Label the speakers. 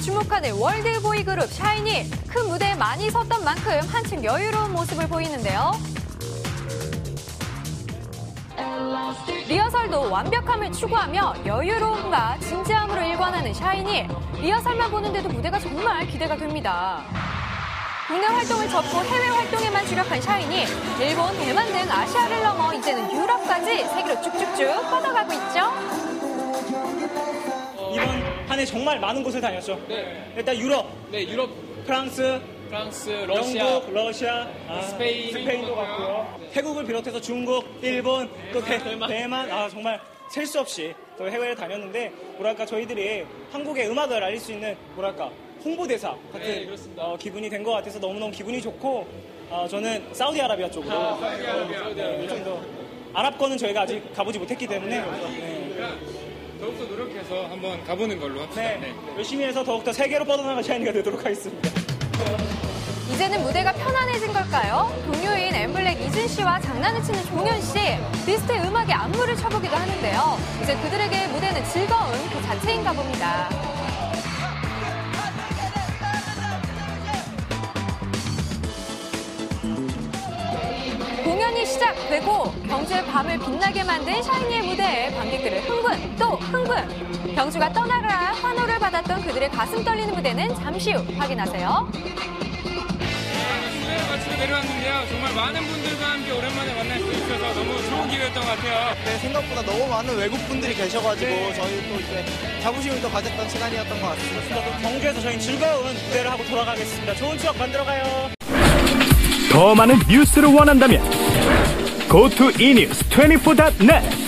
Speaker 1: 주목하는 월드 보이 그룹 샤이니 큰 무대에 많이 섰던 만큼 한층 여유로운 모습을 보이는데요. 리허설도 완벽함을 추구하며 여유로움과 진지함으로 일관하는 샤이니 리허설만 보는데도 무대가 정말 기대가 됩니다. 국내 활동을 접고 해외 활동에만 주력한 샤이니 일본, 대만 등 아시아를 넘어 이제는 유럽까지 세계로 쭉쭉쭉 뻗어
Speaker 2: 해 정말 많은 곳을 다녔죠.
Speaker 3: 네.
Speaker 2: 일단 유럽,
Speaker 3: 네, 유럽,
Speaker 2: 프랑스,
Speaker 3: 프랑스, 러시아,
Speaker 2: 영국, 러시아, 아,
Speaker 3: 스페인,
Speaker 2: 스페인도 갔고요. 태국을 비롯해서 중국, 일본, 또 대,
Speaker 3: 대만.
Speaker 2: 대만, 아 정말 셀 수 없이 또 해외를 다녔는데 뭐랄까 저희들이 한국의 음악을 알릴 수 있는 뭐랄까 홍보대사 같은
Speaker 3: 네.
Speaker 2: 어, 기분이 된 것 같아서 너무너무 기분이 좋고 어, 저는 사우디아라비아 쪽으로
Speaker 3: 아, 사우디아라비아,
Speaker 2: 어,
Speaker 3: 네.
Speaker 2: 좀더 아랍권은 저희가 아직 가보지 못했기 때문에 네.
Speaker 3: 더욱더 노력해서 한번 가보는 걸로 합시다.
Speaker 2: 네, 열심히 해서 더욱더 세계로 뻗어나갈 샤이니가 되도록 하겠습니다.
Speaker 1: 이제는 무대가 편안해진 걸까요? 동료인 엠블랙 이준 씨와 장난을 치는 종현 씨, 리스트의 음악에 안무를 쳐보기도 하는데요. 이제 그들에게 무대는 즐거운 그 자체인가 봅니다. 시작되고 경주의 밤을 빛나게 만든 샤이니의 무대에 관객들은 흥분 또 흥분. 경주가 떠나라 환호를 받았던 그들의 가슴 떨리는 무대는 잠시 후 확인하세요.
Speaker 3: 무대 마치고 내려왔는데요. 정말 많은 분들과 함께 오랜만에 만날 수 있어서 너무 좋은 기회였던 것 같아요.
Speaker 4: 네, 생각보다 너무 많은 외국 분들이 계셔가지고 저희 또 이제 자부심을 또 가졌던 시간이었던 것 같습니다.
Speaker 2: 경주에서 저희 즐거운 무대를 하고 돌아가겠습니다. 좋은 추억 만들어가요.
Speaker 5: 더 많은 뉴스를 원한다면 go to enews24.net